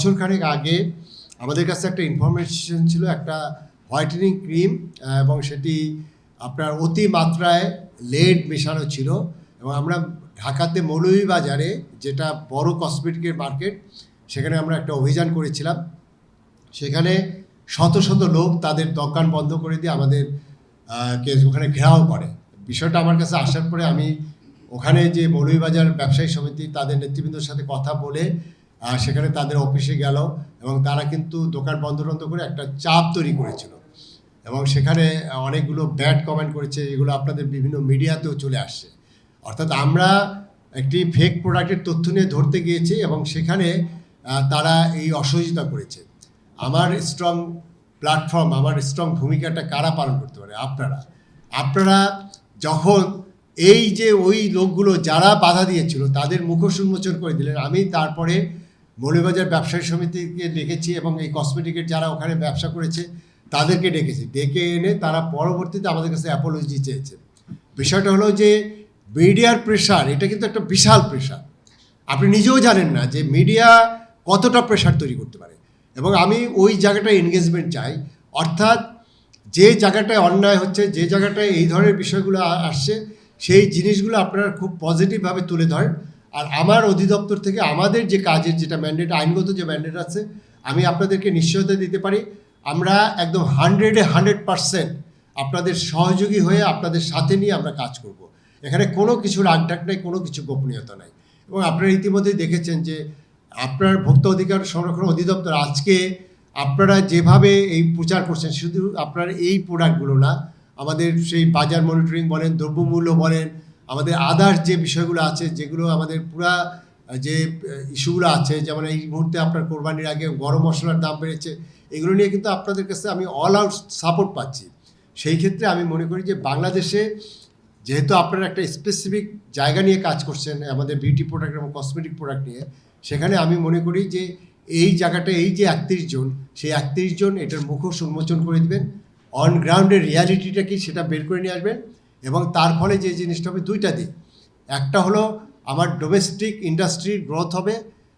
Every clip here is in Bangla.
বছর খানেক আগে আমাদের কাছে একটা ইনফরমেশন ছিল, একটা হোয়াইটেনিং ক্রিম এবং সেটি আপনার অতি মাত্রায় লেড মেশানো ছিল। এবং আমরা ঢাকাতে মৌলভীবাজারে যেটা বড় কসমেটিকের মার্কেট সেখানে আমরা একটা অভিযান করেছিলাম। সেখানে শত শত লোক তাদের দোকান বন্ধ করে দিয়ে আমাদের কে ওখানে ঘেরাও করে। বিষয়টা আমার কাছে আসার পরে আমি ওখানে যে মৌলভীবাজার ব্যবসায়ী সমিতি তাদের নেতৃবৃন্দর সাথে কথা বলে সেখানে তাদের অফিসে গেল এবং তারা কিন্তু দোকান বন্ধ টন্ধ করে একটা চাপ তৈরি করেছিল। এবং সেখানে অনেকগুলো ব্যাড কমেন্ট করেছে এগুলো আপনাদের বিভিন্ন মিডিয়াতেও চলে আসছে। অর্থাৎ আমরা একটি ফেক প্রোডাক্টের তথ্য নিয়ে ধরতে গিয়েছি এবং সেখানে তারা এই অসহযোগিতা করেছে। আমার স্ট্রং প্ল্যাটফর্ম আমার স্ট্রং ভূমিকাটা কারা পালন করতে পারে? আপনারা। আপনারা যখন এই যে ওই লোকগুলো যারা বাধা দিয়েছিল, তাদের মুখোশ উন্মোচন করে দিলেন, আমি তারপরে মৌলবাজার ব্যবসায়ী সমিতিকে ডেকেছি এবং এই কসমেটিকের যারা ওখানে ব্যবসা করেছে, তাদেরকে ডেকেছি। ডেকে এনে তারা পরবর্তীতে আমাদের কাছে অ্যাপোলজি চেয়েছে। বিষয়টা হলো যে মিডিয়ার প্রেশার এটা কিন্তু একটা বিশাল প্রেশার আপনি নিজেও জানেন না যে মিডিয়া কতটা প্রেশার তৈরি করতে পারে। এবং আমি ওই জায়গাটায় এনগেজমেন্ট চাই। অর্থাৎ যে জায়গাটায় অন্যায় হচ্ছে, যে জায়গাটায় এই ধরনের বিষয়গুলো আসছে, সেই জিনিসগুলো আপনারা খুব পজিটিভভাবে তুলে ধরেন। আর আমার অধিদপ্তর থেকে আমাদের যে কাজের যেটা ম্যান্ডেট আইনগত যে ম্যান্ডেট আছে, আমি আপনাদেরকে নিশ্চয়তা দিতে পারি আমরা একদম হান্ড্রেডে হান্ড্রেড পারসেন্ট আপনাদের সহযোগী হয়ে আপনাদের সাথে নিয়ে আমরা কাজ করব। এখানে কোনো কিছুর রাগঢাক নেই, কোনো কিছু গোপনীয়তা নাই এবং আপনারা ইতিমধ্যেই দেখেছেন যে আপনার ভোক্তা অধিকার সংরক্ষণ অধিদপ্তর আজকে আপনারা যেভাবে এই প্রচার করছেন, শুধু আপনার এই প্রোডাক্টগুলো না, আমাদের সেই বাজার মনিটরিং বলেন, দ্রব্যমূল্য বলেন আমাদের আদার্স যে বিষয়গুলো আছে, যেগুলো আমাদের পুরা যে ইস্যুগুলো আছে, যেমন এই মুহূর্তে আপনার কোরবানির আগে গরম মশলার দাম বেড়েছে, এগুলো নিয়ে কিন্তু আপনাদের কাছে আমি অল আউট সাপোর্ট পাচ্ছি। সেই ক্ষেত্রে আমি মনে করি যে বাংলাদেশে যেহেতু আপনারা একটা স্পেসিফিক জায়গা নিয়ে কাজ করছেন, আমাদের বিউটি প্রোডাক্ট এবং কসমেটিক প্রোডাক্ট নিয়ে, সেখানে আমি মনে করি যে এই জায়গাটা এই যে একত্রিশ জন, সেই একত্রিশ জন এটার মুখোশ উন্মোচন করে দিবেন। অন গ্রাউন্ডের রিয়ালিটিটা কি সেটা বের করে নিয়ে আসবেন। এবং তার ফলে যে জিনিসটা হবে দুইটা দিক। একটা হলো আমার ডোমেস্টিক ইন্ডাস্ট্রির গ্রোথ হবে,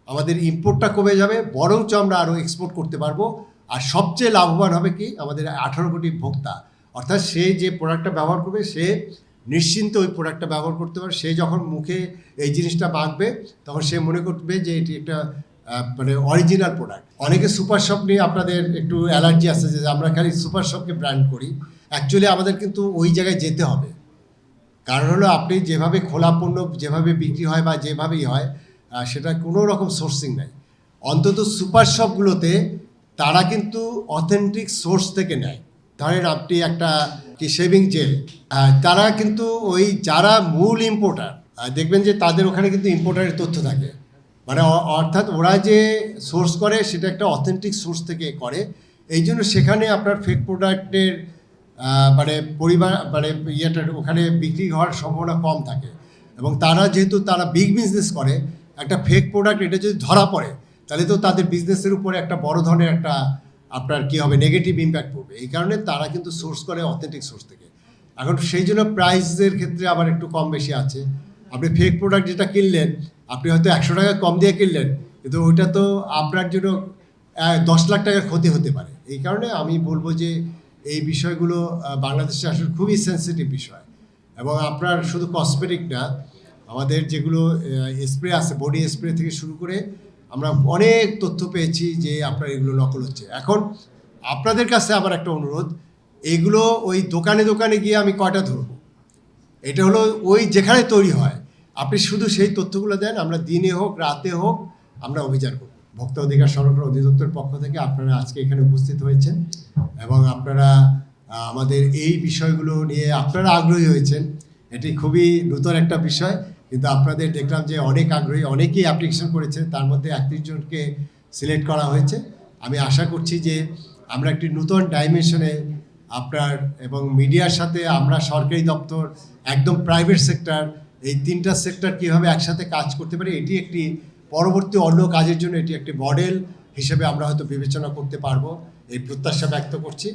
আমাদের ইম্পোর্টটা কমে যাবে, বরঞ্চ আমরা আরও এক্সপোর্ট করতে পারব। আর সবচেয়ে লাভবান হবে কি? আমাদের আঠারো কোটি ভোক্তা। অর্থাৎ সে যে প্রোডাক্টটা ব্যবহার করবে, সে নিশ্চিন্ত ওই প্রোডাক্টটা ব্যবহার করতে পারে সে যখন মুখে এই জিনিসটা মাখবে, তখন সে মনে করবে যে এটি একটা মানে অরিজিনাল প্রোডাক্ট অনেকে সুপার শপ নিয়ে আপনাদের একটু অ্যালার্জি আছে যে আমরা খালি সুপার শপকে ব্র্যান্ড করি। অ্যাকচুয়ালি আমাদের কিন্তু ওই জায়গায় যেতে হবে। কারণ হলো আপনি যেভাবে খোলা পণ্য যেভাবে বিক্রি হয় বা যেভাবেই হয় সেটা কোনো রকম সোর্সিং নাই। অন্তত সুপার শপগুলোতে তারা কিন্তু অথেন্টিক সোর্স থেকে নেয়। ধরেন আপনি একটা কি শেভিং জেল তারা কিন্তু ওই যারা মূল ইম্পোর্টার দেখবেন যে তাদের ওখানে কিন্তু ইম্পোর্টারের তথ্য থাকে। মানে অর্থাৎ ওরা যে সোর্স করে সেটা একটা অথেন্টিক সোর্স থেকে করে। এই জন্য সেখানে আপনার ফেক প্রোডাক্টের মানে পরিমাণ মানে ইয়েটার ওখানে বিক্রি হওয়ার সম্ভাবনা কম থাকে। এবং তারা যেহেতু তারা বিগ বিজনেস করে, একটা ফেক প্রোডাক্ট এটা যদি ধরা পড়ে, তাহলে তো তাদের বিজনেসের উপরে একটা বড় ধরনের একটা আপনার কী হবে নেগেটিভ ইম্প্যাক্ট পড়বে। এই কারণে তারা কিন্তু সোর্স করে অথেন্টিক সোর্স থেকে। এখন সেই জন্য প্রাইসের ক্ষেত্রে আবার একটু কম বেশি আছে। আপনি ফেক প্রোডাক্ট যেটা কিনলেন আপনি হয়তো একশো টাকা কম দিয়ে কিনলেন, কিন্তু ওইটা তো আপনার জন্য দশ লাখ টাকার ক্ষতি হতে পারে। এই কারণে আমি বলব যে এই বিষয়গুলো বাংলাদেশে আসলে খুবই সেন্সিটিভ বিষয়। এবং আপনার শুধু কসমেটিক না, আমাদের যেগুলো স্প্রে আছে বডি স্প্রে থেকে শুরু করে আমরা অনেক তথ্য পেয়েছি যে আপনার এগুলো নকল হচ্ছে। এখন আপনাদের কাছে আবার একটা অনুরোধ, এগুলো ওই দোকানে দোকানে গিয়ে আমি কয়টা ধরবো? এটা হলো ওই যেখানে তৈরি হয় আপনি শুধু সেই তথ্যগুলো দেন, আমরা দিনে হোক, রাতে হোক, আমরা অভিযান করব। ভোক্তা অধিকার সংরক্ষণ অধিদপ্তরের পক্ষ থেকে আপনারা আজকে এখানে উপস্থিত হয়েছেন এবং আপনারা আমাদের এই বিষয়গুলো নিয়ে আপনারা আগ্রহী হয়েছেন। এটি খুবই নূতন একটা বিষয়, কিন্তু আপনাদের দেখলাম যে অনেক আগ্রহী, অনেকেই অ্যাপ্লিকেশন করেছেন, তার মধ্যে একত্রিশ জনকে সিলেক্ট করা হয়েছে। আমি আশা করছি যে আমরা একটি নূতন ডাইমেনশনে আপনার এবং মিডিয়ার সাথে আমরা সরকারি দপ্তর, একদম প্রাইভেট সেক্টর এই তিনটা সেক্টর কীভাবে একসাথে কাজ করতে পারে, এটি একটি পরবর্তী অন্য কাজের জন্য এটি একটি মডেল হিসেবে আমরা হয়তো বিবেচনা করতে পারব। এই প্রত্যাশা ব্যক্ত করছি।